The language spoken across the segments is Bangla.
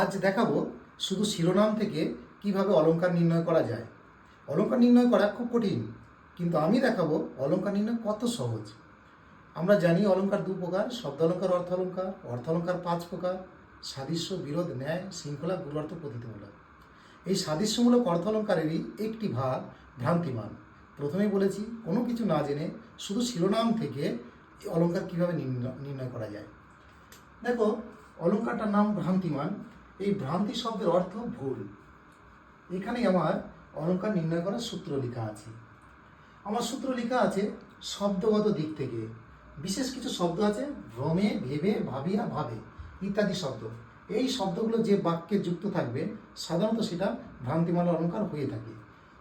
আজ দেখাবো শুধু শিরোনাম থেকে কীভাবে অলংকার নির্ণয় করা যায়। অলংকার নির্ণয় করা খুব কঠিন, কিন্তু আমি দেখাবো অলংকার নির্ণয় কত সহজ। আমরা জানি অলংকার দু প্রকার শব্দ অলংকার অর্থ অলংকার অর্থ অলংকার পাঁচ প্রকার, সাদৃশ্য, বিরোধ, ন্যায়, শৃঙ্খলা গুণার্থ প্রতীতিমূলক এই সাদৃশ্যমূলক অর্থ অলংকারেরই একটি ভাগ, ভ্রান্তিমান। প্রথমেই বলেছি, কোনো কিছু না জেনে শুধু শিরোনাম থেকে এই অলংকার কীভাবে নির্ণয় করা যায়। দেখো অলংকারটার নাম ভ্রান্তিমান। এই ভ্রান্তি শব্দের অর্থ ভুল। এখানেই আমার অলংকার নির্ণয় করার সূত্র লেখা আছে। আমার সূত্র লেখা আছে শব্দগত দিক থেকে। বিশেষ কিছু শব্দ আছে ভ্রমে, ভেবে, ভাবিয়া, ভাবে ইত্যাদি শব্দ। এই শব্দগুলো যে বাক্যে যুক্ত থাকবে, সাধারণত সেটা ভ্রান্তিমান অলংকার হয়ে থাকে।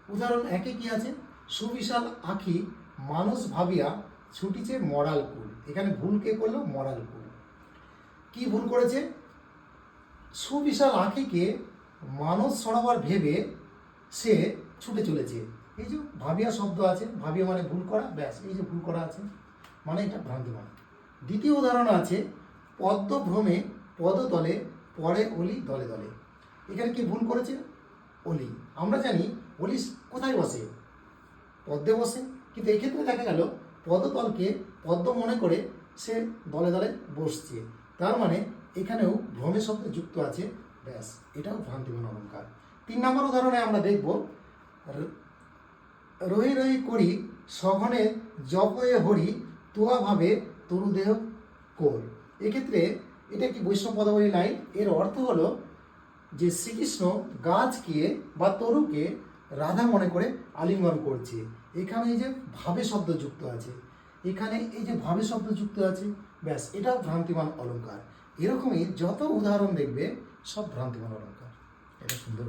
উদাহরণ একে কি আছে? সুবিশাল আখি মানুষ ভাবিয়া ছুটিছে মরাল কুল। এখানে ভুল কে করল? মরাল কুল। কি ভুল করেছে? সুবিশাল আঁখিকে মানস সরাবার ভেবে সে ছুটে চলেছে। এই যে ভাবিয়া শব্দ আছে, ভাবিয়া মানে ভুল করা, ব্যাস, এই যে ভুল করা আছে মানে এটা ভ্রান্তিমান দ্বিতীয় উদাহরণ আছে, পদ্মভ্রমে পদতলে, পরে অলি, দলে দলে। এখানে কি ভুল করেছে? অলি। আমরা জানি অলি কোথায় বসে? পদ্মে বসে। কিন্তু এক্ষেত্রে দেখা গেল, পদতলকে পদ্ম মনে করে সে দলে দলে বসছে। তার মানে এখানেও ভ্রমে শব্দ যুক্ত আছে, ব্যাস, এটাও ভ্রান্তিমান অলঙ্কার তিন নম্বর উদাহরণে আমরা দেখব রহি রহি করি, সঘনে জপয়ে হরি, তোয়া ভাবে তরুদেহ কোর। এক্ষেত্রে এটা কি বৈষ্ণব পদাবলী লাইন? এর অর্থ হলো যে শ্রীকৃষ্ণ গাছকে বা তরুকে রাধা মনে করে আলিঙ্গন করছে। এখানে এই যে ভাবে শব্দ যুক্ত আছে। এখানে এই যে ভাবে শব্দ যুক্ত আছে ব্যাস এটাও ভ্রান্তিমান অলঙ্কার এরকমই যত উদাহরণ দেখবে সব ভ্রান্তিমান অলঙ্কার এটা সুন্দর।